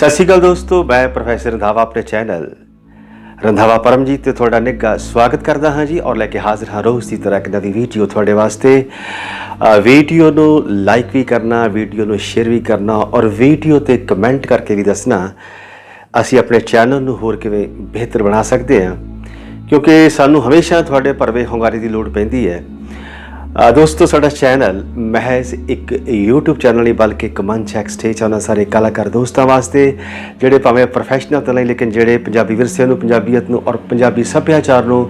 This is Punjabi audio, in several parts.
ਸਤਿ ਸ਼੍ਰੀ ਅਕਾਲ ਦੋਸਤੋ, ਮੈਂ ਪ੍ਰੋਫੈਸਰ ਰੰਧਾਵਾ ਆਪਣੇ ਚੈਨਲ ਰੰਧਾਵਾ ਪਰਮਜੀਤ ਤੇ ਤੁਹਾਡਾ ਨਿੱਘਾ ਸਵਾਗਤ ਕਰਦਾ ਹਾਂ ਜੀ ਔਰ ਲੈ ਕੇ ਹਾਜ਼ਰ ਹਾਂ ਰੋਜ਼ ਦੀ ਤਰ੍ਹਾਂ ਇੱਕ ਨਵੀਂ ਵੀਡੀਓ ਤੁਹਾਡੇ ਵਾਸਤੇ। ਵੀਡੀਓ ਨੂੰ ਲਾਈਕ ਵੀ ਕਰਨਾ, ਵੀਡੀਓ ਨੂੰ ਸ਼ੇਅਰ ਵੀ ਕਰਨਾ ਔਰ ਵੀਡੀਓ ਤੇ ਕਮੈਂਟ ਕਰਕੇ ਵੀ ਦੱਸਣਾ ਅਸੀਂ ਆਪਣੇ ਚੈਨਲ ਨੂੰ ਹੋਰ ਕਿਵੇਂ ਬਿਹਤਰ ਬਣਾ ਸਕਦੇ ਹਾਂ। ਕਿਉਂਕਿ ਸਾਨੂੰ ਹਮੇਸ਼ਾ ਤੁਹਾਡੇ ਭਰਵੇਂ ਹੁੰਗਾਰੇ ਦੀ ਲੋੜ ਪੈਂਦੀ ਹੈ। ਅ, ਦੋਸਤੋ ਸਾਡਾ ਚੈਨਲ ਮਹਿਜ਼ ਇੱਕ YouTube ਚੈਨਲ ਨਹੀਂ ਬਲਕਿ ਇੱਕ ਮੰਚ ਹੈ ਇੱਕ ਸਟੇਜ ਉਹਨਾਂ ਸਾਰੇ ਕਲਾਕਾਰ ਦੋਸਤਾਂ ਵਾਸਤੇ ਜਿਹੜੇ ਭਾਵੇਂ ਪ੍ਰੋਫੈਸ਼ਨਲ ਤਾਂ ਨਹੀਂ ਲੇਕਿਨ ਜਿਹੜੇ ਪੰਜਾਬੀ ਵਿਰਸੇ ਨੂੰ ਪੰਜਾਬੀਅਤ ਨੂੰ ਔਰ ਪੰਜਾਬੀ ਸੱਭਿਆਚਾਰ ਨੂੰ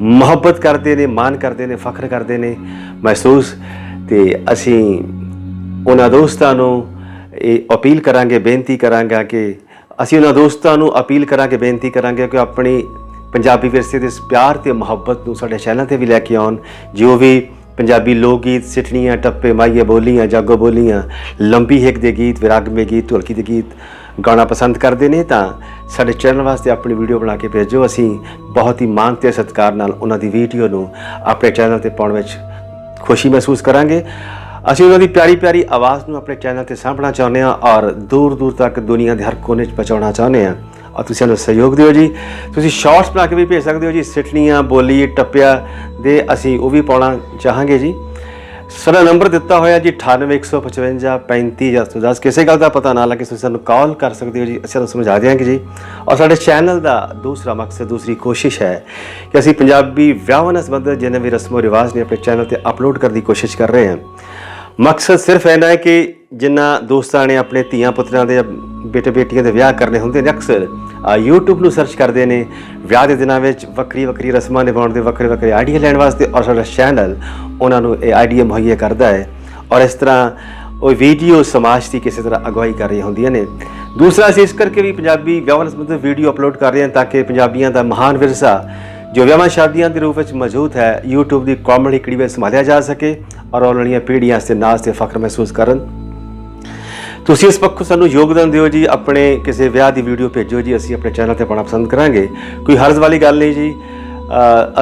ਮੁਹੱਬਤ ਕਰਦੇ ਨੇ ਮਾਣ ਕਰਦੇ ਨੇ ਫਖਰ ਕਰਦੇ ਨੇ ਮਹਿਸੂਸ ਤੇ ਅਸੀਂ ਉਹਨਾਂ ਦੋਸਤਾਂ ਨੂੰ ਇਹ ਅਪੀਲ ਕਰਾਂਗੇ ਬੇਨਤੀ ਕਰਾਂਗਾ ਕਿ ਅਸੀਂ ਉਹਨਾਂ ਦੋਸਤਾਂ ਨੂੰ ਅਪੀਲ ਕਰਾਂਗੇ ਬੇਨਤੀ ਕਰਾਂਗੇ ਕਿ ਆਪਣੀ ਪੰਜਾਬੀ ਵਿਰਸੇ ਦੇ ਇਸ ਪਿਆਰ ਤੇ ਮੁਹੱਬਤ ਨੂੰ ਸਾਡੇ ਚੈਨਲ ਤੇ ਵੀ ਲੈ ਕੇ ਆਉਣ ਜੋ ਵੀ ਪੰਜਾਬੀ ਲੋਕ ਗੀਤ ਸਿੱਠਣੀਆਂ, ਟੱਪੇ ਮਾਈਏ ਬੋਲੀਆਂ, ਜਾਗੋ ਬੋਲੀਆਂ, ਲੰਬੀ ਹਿੱਕ ਦੇ ਗੀਤ ਵਿਰਾਗਮੇ ਗੀਤ, ਢੋਲਕੀ ਦੇ ਗੀਤ ਗਾਣਾ ਪਸੰਦ ਕਰਦੇ ਨੇ ਤਾਂ ਸਾਡੇ ਚੈਨਲ ਵਾਸਤੇ ਆਪਣੀ ਵੀਡੀਓ ਬਣਾ ਕੇ ਭੇਜੋ। ਅਸੀਂ ਬਹੁਤ ਹੀ ਮਾਣ ਤੇ ਸਤਿਕਾਰ ਨਾਲ ਉਹਨਾਂ ਦੀ ਵੀਡੀਓ ਨੂੰ ਆਪਣੇ ਚੈਨਲ ਤੇ ਪਾਉਣ ਵਿੱਚ ਖੁਸ਼ੀ ਮਹਿਸੂਸ ਕਰਾਂਗੇ। ਅਸੀਂ ਉਹਨਾਂ ਦੀ ਪਿਆਰੀ ਪਿਆਰੀ ਆਵਾਜ਼ ਨੂੰ ਆਪਣੇ ਚੈਨਲ ਤੇ ਸਾਂਭਣਾ ਚਾਹੁੰਦੇ ਹਾਂ ਔਰ ਦੂਰ ਦੂਰ ਤੱਕ ਦੁਨੀਆ ਦੇ ਹਰ ਕੋਨੇ 'ਚ ਪਹੁੰਚਾਉਣਾ ਚਾਹੁੰਦੇ ਹਾਂ। ਔਰ ਤੁਸੀਂ ਸਾਨੂੰ ਸਹਿਯੋਗ ਦਿਓ ਜੀ। ਤੁਸੀਂ ਸ਼ਾਰਟਸ ਬਣਾ ਕੇ ਵੀ ਭੇਜ ਸਕਦੇ ਹੋ ਜੀ, ਸਿੱਠਣੀਆਂ, ਬੋਲੀ, ਟੱਪਿਆ ਦੇ ਅਸੀਂ ਉਹ ਵੀ ਪਾਉਣਾ ਚਾਹਾਂਗੇ ਜੀ। ਸਾਡਾ ਨੰਬਰ ਦਿੱਤਾ ਹੋਇਆ ਜੀ 9815 3510 ਕਿਸੇ ਗੱਲ ਦਾ ਪਤਾ ਨਾ ਲੱਗੇ, ਤੁਸੀਂ ਸਾਨੂੰ ਕਾਲ ਕਰ ਸਕਦੇ ਹੋ ਜੀ, ਅਸੀਂ ਤੁਹਾਨੂੰ ਸਮਝਾ ਦਿਆਂਗੇ ਜੀ। ਔਰ ਸਾਡੇ ਚੈਨਲ ਦਾ ਦੂਸਰਾ ਮਕਸਦ, ਦੂਸਰੀ ਕੋਸ਼ਿਸ਼ ਹੈ ਕਿ ਅਸੀਂ ਪੰਜਾਬੀ ਵਿਆਹਾਂ ਨਾਲ ਸੰਬੰਧਿਤ ਜਿੰਨੇ ਵੀ ਰਸਮੋ ਰਿਵਾਜ ਨੇ ਆਪਣੇ ਚੈਨਲ ਤੇ ਅਪਲੋਡ ਕਰਨ ਦੀ ਕੋਸ਼ਿਸ਼ ਕਰ ਰਹੇ ਹਾਂ। ਮਕਸਦ ਸਿਰਫ ਇਹਨਾਂ ਹੈ ਕਿ ਜਿਨ੍ਹਾਂ ਦੋਸਤਾਂ ਨੇ, ਆਪਣੇ ਧੀਆਂ ਪੁੱਤਰਾਂ ਦੇ ਬੇਟੇ ਬੇਟੀਆਂ ਦੇ ਵਿਆਹ ਕਰਨੇ ਹੁੰਦੇ ਨੇ ਅਕਸਰ। ਆ YouTube ਨੂੰ ਸਰਚ ਕਰਦੇ ਨੇ। ਵਿਆਹ ਦੇ ਦਿਨਾਂ ਵਿੱਚ ਵੱਖਰੀ ਵੱਖਰੀ ਰਸਮਾਂ ਨਿਭਾਉਣ ਦੇ ਵੱਖਰੇ ਵੱਖਰੇ ਆਈਡੀਆ ਲੈਣ ਵਾਸਤੇ ਔਰ ਸਾਡਾ ਚੈਨਲ ਉਹਨਾਂ ਨੂੰ ਇਹ ਆਈਡੀਆ ਮੁਹੱਈਆ ਕਰਦਾ ਹੈ। ਔਰ ਇਸ ਤਰ੍ਹਾਂ ਉਹ ਵੀਡੀਓ ਸਮਾਜ ਦੀ ਕਿਸੇ ਤਰ੍ਹਾਂ ਅਗਵਾਈ ਕਰ ਰਹੀਆਂ ਹੁੰਦੀਆਂ ਨੇ। ਦੂਸਰਾ ਅਸੀਂ ਇਸ ਕਰਕੇ ਵੀ ਪੰਜਾਬੀ ਵਿਆਹਾਂ ਨਾਲ ਸੰਬੰਧਿਤ ਵੀਡੀਓ ਅਪਲੋਡ ਕਰ ਰਹੇ ਹਾਂ ਤਾਂ ਕਿ ਪੰਜਾਬੀਆਂ ਦਾ ਮਹਾਨ ਵਿਰਸਾ, ਜੋ ਵਿਆਹਾਂ ਸ਼ਾਦੀਆਂ ਦੇ ਰੂਪ ਵਿੱਚ ਮੌਜੂਦ ਹੈ, YouTube ਦੀ ਕਾਮੇਡੀ ਕੜੀ ਵਿੱਚ ਸੰਭਾਲਿਆ ਜਾ ਸਕੇ ਔਰ ਆਉਣ ਵਾਲੀਆਂ ਪੀੜ੍ਹੀਆਂ ਤੇ ਨਾਜ਼ ਤੇ ਫਖਰ ਮਹਿਸੂਸ ਕਰਨ। ਤੁਸੀਂ ਇਸ ਪੱਖੋਂ ਸਾਨੂੰ ਯੋਗਦਾਨ ਦਿਓ ਜੀ, ਆਪਣੇ ਕਿਸੇ ਵਿਆਹ ਦੀ ਵੀਡੀਓ ਭੇਜੋ ਜੀ, ਅਸੀਂ ਆਪਣੇ ਚੈਨਲ ਤੇ ਪਾਉਣਾ ਪਸੰਦ ਕਰਾਂਗੇ। ਕੋਈ ਹਰਜ਼ ਵਾਲੀ ਗੱਲ ਨਹੀਂ ਜੀ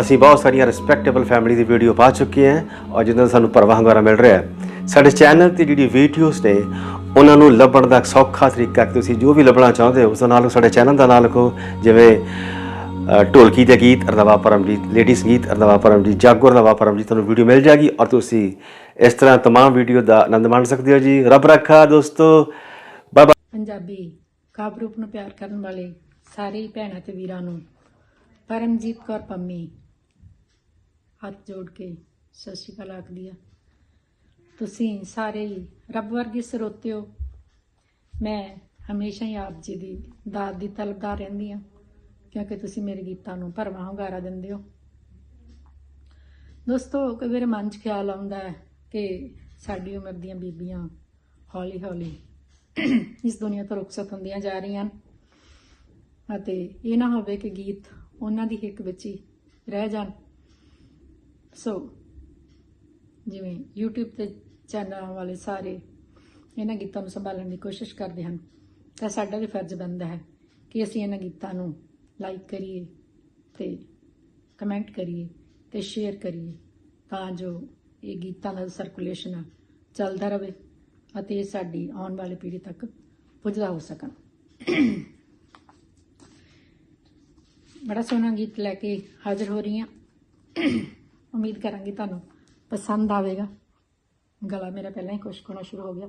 ਅਸੀਂ ਬਹੁਤ ਸਾਰੀਆਂ ਰਿਸਪੈਕਟੇਬਲ ਫੈਮਿਲੀ ਦੀ ਵੀਡੀਓ ਪਾ ਚੁੱਕੇ ਹਾਂ ਔਰ ਜਿਨ੍ਹਾਂ ਦਾ ਸਾਨੂੰ ਪਰਵਾਹ ਹੰਗਾਰਾ ਮਿਲ ਰਿਹਾ ਹੈ। ਸਾਡੇ ਚੈਨਲ ਤੇ ਜਿਹੜੀ ਵੀਡੀਓਜ਼ ਨੇ, ਉਹਨਾਂ ਨੂੰ ਲੱਭਣ ਦਾ ਇੱਕ ਸੌਖਾ ਤਰੀਕਾ ਕਿ ਤੁਸੀਂ ਜੋ ਵੀ ਲੱਭਣਾ ਚਾਹੁੰਦੇ ਹੋ, ਉਸ ਦਾ ਨਾਲ ਸਾਡੇ ਚੈਨਲ ਦਾ ਨਾਮ ਲਿਖੋ, ਜਿਵੇਂ ਢੋਲਕੀ ਦੇ ਗੀਤ ਅਰਦਾਵਾ ਪਰਮਜੀਤ ਲੇਡੀ ਸੰਗੀਤ ਅਰਦਾਵਾ ਪਰਮਜੀਤ ਜਾਗੋ ਅਰਦਾਵਾ ਪਰਮਜੀਤ ਤੁਹਾਨੂੰ ਵੀਡੀਓ ਮਿਲ ਜਾਏਗੀ ਔਰ ਤੁਸੀਂ ਇਸ ਤਰ੍ਹਾਂ तमाम ਵੀਡੀਓ ਦਾ ਆਨੰਦ ਮਾਣ ਸਕਦੇ ਹੋ ਜੀ ਰੱਬ ਰੱਖਾ ਦੋਸਤੋ ਬਾਏ ਪੰਜਾਬੀ ਕਾਵਿ ਰੂਪ ਨੂੰ ਪਿਆਰ ਕਰਨ ਵਾਲੇ ਸਾਰੇ ਹੀ ਭੈਣਾਂ ਤੇ ਵੀਰਾਂ ਨੂੰ ਪਰਮਜੀਤ ਕੌਰ ਪੰਮੀ ਹੱਥ ਜੋੜ ਕੇ ਸਤਿ ਸ਼੍ਰੀ ਅਕਾਲ ਆਖਦੀ ਆ ਤੁਸੀਂ ਸਾਰੇ ਹੀ ਰੱਬ ਵਰਗੇ ਸਰੋਤਿਓ ਮੈਂ ਹਮੇਸ਼ਾ ਹੀ ਆਪ ਜੀ ਦੀ ਦਾਤ ਦੀ ਤਲਬਦਾਰ ਰਹਿੰਦੀ ਆ ਕਿਉਂਕਿ ਤੁਸੀਂ ਮੇਰੇ ਗੀਤਾਂ ਨੂੰ ਭਰਵਾਂ ਹੁੰਗਾਰਾ ਦਿੰਦੇ ਹੋ। ਦੋਸਤੋ, ਕਈ ਵਾਰ ਮਨ 'ਚ ਖਿਆਲ ਆਉਂਦਾ ਹੈ ਕਿ ਸਾਡੀ ਉਮਰ ਦੀਆਂ ਬੀਬੀਆਂ ਹੌਲੀ ਹੌਲੀ ਇਸ ਦੁਨੀਆ ਤੋਂ ਰੁਖਸਤ ਹੁੰਦੀਆਂ ਜਾ ਰਹੀਆਂ ਹਨ ਅਤੇ ਇਹ ਨਾ ਹੋਵੇ ਕਿ ਗੀਤ ਉਹਨਾਂ ਦੀ ਹਿੱਕ ਵਿੱਚ ਹੀ ਰਹਿ ਜਾਣ। ਸੋ, ਜਿਵੇਂ YouTube ਤੇ ਚੈਨਲਾਂ ਵਾਲੇ ਸਾਰੇ ਇਹਨਾਂ ਗੀਤਾਂ ਨੂੰ ਸੰਭਾਲਣ ਦੀ ਕੋਸ਼ਿਸ਼ ਕਰਦੇ ਹਨ, ਤਾਂ ਸਾਡਾ ਵੀ ਫਰਜ਼ ਬਣਦਾ ਹੈ ਕਿ ਅਸੀਂ ਇਹਨਾਂ ਗੀਤਾਂ ਨੂੰ ਲਾਈਕ ਕਰੀਏ ਤੇ ਕਮੈਂਟ ਕਰੀਏ ਤੇ ਸ਼ੇਅਰ ਕਰੀਏ ਤਾਂ ਜੋ ਇਹ ਗੀਤਾਂ ਦਾ ਸਰਕੂਲੇਸ਼ਨ ਚੱਲਦਾ ਰਹੇ ਅਤੇ ਇਹ ਸਾਡੀ ਆਉਣ ਵਾਲੀ ਪੀੜ੍ਹੀ ਤੱਕ ਪੁੱਜਦਾ ਹੋ ਸਕਣ। ਬੜਾ ਸੋਹਣਾ ਗੀਤ ਲੈ ਕੇ ਹਾਜ਼ਰ ਹੋ ਰਹੀ ਹਾਂ। ਉਮੀਦ ਕਰਾਂਗੀ ਤੁਹਾਨੂੰ ਪਸੰਦ ਆਵੇਗਾ। ਗਲਾ ਮੇਰਾ ਪਹਿਲਾਂ ਹੀ ਖੁਸ਼ਕ ਹੋਣਾ ਸ਼ੁਰੂ ਹੋ ਗਿਆ।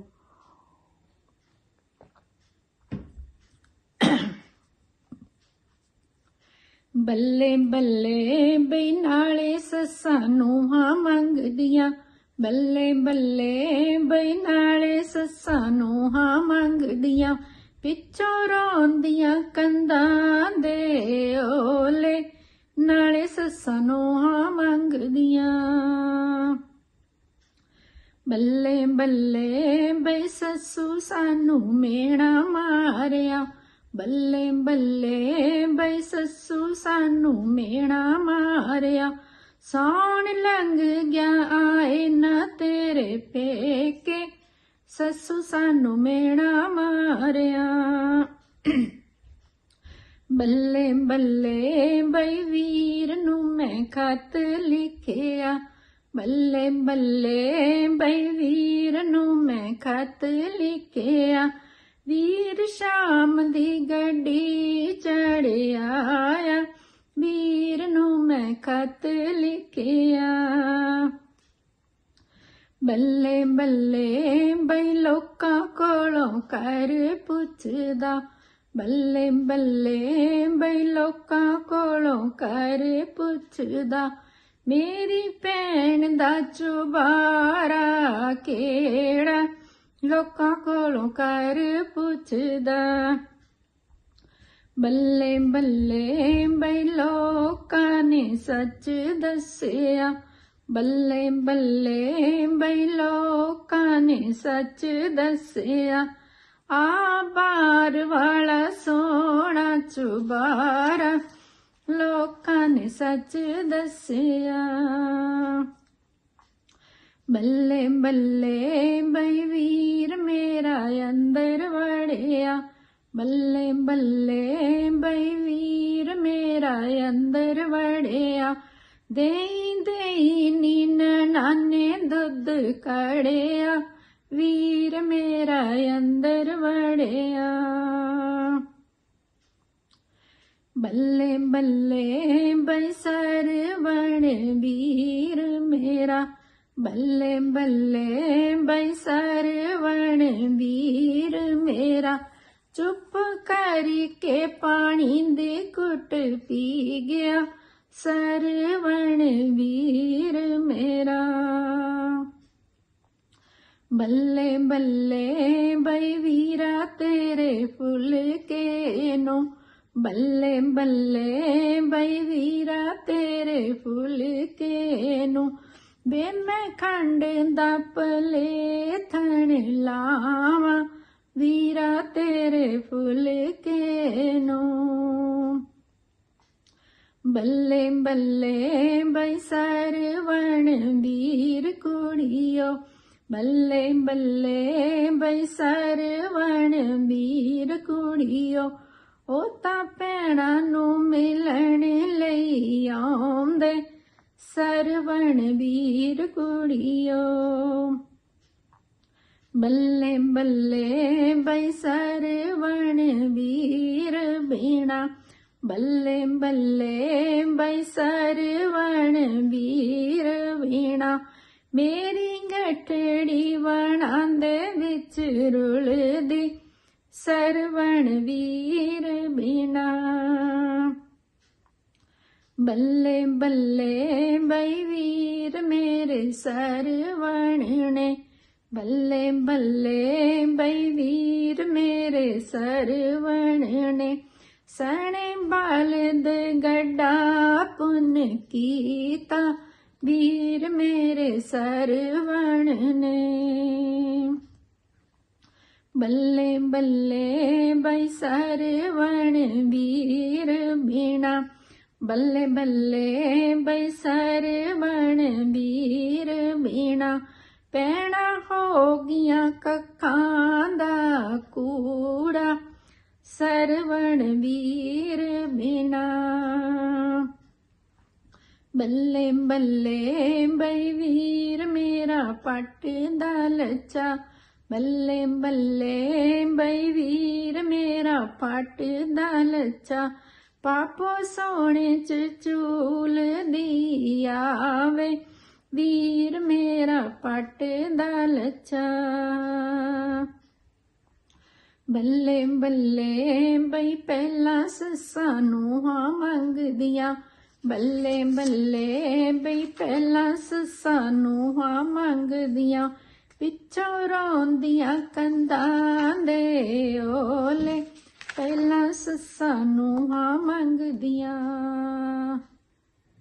ਬੱਲੇ ਬੱਲੇ ਬਈ ਨਾਲੇ ਸੱਸਾਂ ਨੂੰ ਹਾਂ ਮੰਗਦੀਆਂ। ਬੱਲੇ ਬੱਲੇ ਬਈ ਨਾਲੇ ਸੱਸਾਂ ਨੂੰ ਹਾਂ ਮੰਗਦੀਆਂ। ਪਿੱਛੋਂ ਰੋਂਦੀਆਂ ਕੰਦਾਂ ਦੇ ਓਲੇ, ਨਾਲੇ ਸੱਸਾਂ ਨੂੰ ਹਾਂ ਮੰਗਦੀਆਂ। ਬੱਲੇ ਬੱਲੇ ਬਈ ਸੱਸੂ ਸਾਨੂੰ ਮੇਣਾ ਮਾਰਿਆ। ਬੱਲੇ ਬੱਲੇ ਬਈ ਸੱਸੂ ਸਾਨੂੰ ਮੇਣਾ ਮਾਰਿਆ। ਸੌਣ ਲੰਘ ਗਿਆ ਆਏ ਨਾ ਤੇਰੇ ਪੇਕੇ। ਸੱਸੂ ਸਾਨੂੰ ਮੇਣਾ ਮਾਰਿਆ। ਬੱਲੇ ਬੱਲੇ ਬਈ ਵੀਰ ਨੂੰ ਮੈਂ ਖਤ ਲਿਖਿਆ। ਬੱਲੇ ਬੱਲੇ ਬਈ ਵੀਰ ਨੂੰ ਮੈਂ ਖਤ ਲਿਖਿਆ। ਵੀਰ ਸ਼ਾਮ ਦੀ ਗੱਡੀ ਚੜਿਆ ਵੀਰ ਨੂੰ ਮੈਂ ਖਤ ਲਿਖਿਆ। ਬੱਲੇ ਬੱਲੇ ਬਈ ਲੋਕਾਂ ਕੋਲੋਂ ਕਰ ਪੁੱਛਦਾ। ਬੱਲੇ ਬੱਲੇ ਬਈ ਲੋਕਾਂ ਕੋਲੋਂ ਕਰ ਪੁੱਛਦਾ। ਮੇਰੀ ਭੈਣ ਦਾ ਚੁਬਾਰਾ ਕਿਹੜਾ? ਲੋਕਾਂ ਕੋਲੋਂ ਕਰ ਪੁੱਛਦਾ, ਬੱਲੇ ਬੱਲੇ ਬਈ ਲੋਕਾਂ ਨੇ ਸੱਚ ਦੱਸਿਆ, ਬੱਲੇ ਬੱਲੇ ਬਈ ਲੋਕਾਂ ਨੇ ਸੱਚ ਦੱਸਿਆ, ਆ ਬਾਰ ਵਾਲਾ ਸੋਹਣਾ ਚੁਬਾਰਾ, ਲੋਕਾਂ ਨੇ ਸੱਚ ਦੱਸਿਆ। ਬੱਲੇ ਬੱਲੇ ਬਈ ਵੀਰ ਮੇਰਾ ਅੰਦਰ ਵੜਿਆ। ਬੱਲੇ ਬੱਲੇ ਬਈ ਵੀਰ ਮੇਰਾ ਅੰਦਰ ਵੜਿਆ। ਦੇਈ ਦੇਈ ਨੀਨ ਨਾਨੇ ਦੁੱਧ ਕੜਿਆ। ਵੀਰ ਮੇਰਾ ਅੰਦਰ ਵੜਿਆ। ਬੱਲੇ ਬੱਲੇ ਬਈ ਸਰਵਣ ਵੀਰ ਮੇਰਾ। ਬੱਲੇ ਬੱਲੇ ਬਈ ਸਰਵਣ ਵੀਰ ਮੇਰਾ, ਚੁੱਪ ਕਰਕੇ ਪਾਣੀ ਦੇ ਘੁੱਟ ਪੀ ਗਿਆ, ਸਰਵਣ ਵੀਰ ਮੇਰਾ। ਬੱਲੇ ਬੱਲੇ ਬਈ ਵੀਰਾ ਤੇਰੇ ਫੁੱਲ ਕੇ ਨੂੰ ਬੱਲੇ ਬੱਲੇ ਬਈ ਵੀਰਾ ਤੇਰੇ ਫੁੱਲ ਕੇ ਨੂੰ ਬੇ ਮੈਂ ਖੰਡ ਦਾ ਪਲੇ ਥਣ ਲਾਵਾਂ, ਵੀਰਾ ਤੇਰੇ ਫੁੱਲ ਕੇ ਨੂੰ ਬੱਲੇ ਬੱਲੇ ਬਈ ਸਰਵਣ ਵੀਰ ਕੁੜੀਓ, ਬੱਲੇ ਬੱਲੇ ਬਈ ਸਰਵਣ ਵੀਰ ਕੁੜੀਓ, ਉਹ ਤਾਂ ਭੈਣਾਂ ਨੂੰ ਮਿਲਣ ਲਈ ਆਉਂਦੇ। ਸਰਵਣ ਵੀਰ ਕੁੜੀਓ। ਬੱਲੇ ਬੱਲੇ ਬਈ ਸਰਵਣ ਵੀਰ ਬੀਣਾ। ਬੱਲੇ ਬੱਲੇ ਬਈ ਸਰਵਣ ਵੀਰ ਵੀਣਾ ਮੇਰੀ ਗਠੜੀ ਵਣਾਂ ਦੇ ਵਿੱਚ ਰੁਲਦੀ। ਸਰਵਣ ਵੀਰ ਬਿਨਾ ਬੱਲੇ ਬੱਲੇ ਬਈ ਵੀਰ ਮੇਰੇ ਸਰਵਣ ਨੇ। ਬੱਲੇ ਬੱਲੇ ਬਈ ਵੀਰ ਮੇਰੇ ਸਰਵਣ ਨੇ। ਸਣੇ ਬਾਲਦ ਗੱਡਾ ਪੁੰਨ ਕੀਤਾ, ਵੀਰ ਮੇਰੇ ਸਰਵਣ ਨੇ। ਬੱਲੇ ਬੱਲੇ ਬਈ ਸਰਵਣ ਵੀਰ ਬਿਨਾ ਬੱਲੇ ਬੱਲੇ ਬਈ ਸਰਵਣ ਵੀਰ ਬਿਨਾ ਪੈਣਾ ਹੋ ਗਈਆਂ ਕੱਖਾਂ ਦਾ ਕੂੜਾ, ਸਰਵਣ ਵੀਰ ਬਿਨਾ ਬੱਲੇ ਬੱਲੇ ਬਈ ਵੀਰ ਮੇਰਾ ਪੱਟ ਦਾ ਲੱਚਾ, ਬੱਲੇ ਬੱਲੇ ਬਈ ਵੀਰ ਮੇਰਾ ਪੱਟ ਦਾ ਲੱਚਾ ਪਾਪੋ ਸੋਹਣੇ ਚ ਚੂਲ ਦੀ ਆਵੇ, ਵੀਰ ਮੇਰਾ ਪੱਟ ਦਾ ਲੱਚਾ ਬੱਲੇ ਬੱਲੇ ਬਈ ਪਹਿਲਾਂ ਸੱਸਾਂ ਨੂੰ ਹਾਂ ਮੰਗਦੀਆਂ। ਬੱਲੇ ਬੱਲੇ ਬਈ ਪਹਿਲਾਂ ਸੱਸਾਂ ਨੂੰ ਹਾਂ ਮੰਗਦੀਆਂ। ਪਿੱਛੋਂ ਰੋਂਦੀਆਂ ਕੰਧਾਂ ਦੇ ਓਲੇ। ਪਹਿਲਾਂ ਸੱਸਾਂ ਨੂੰ ਹਾਂ ਮੰਗਦੀਆਂ।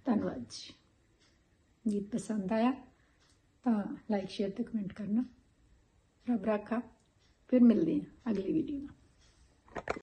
ਧੰਨਵਾਦ ਜੀ। ਗੀਤ ਪਸੰਦ ਆਇਆ ਤਾਂ ਲਾਈਕ ਸ਼ੇਅਰ ਤੇ ਕਮੈਂਟ ਕਰਨਾ। ਰੱਬ ਰਾਖਾ। ਫਿਰ ਮਿਲਦੇ ਹਾਂ ਅਗਲੀ ਵੀਡੀਓ ਨਾਲ।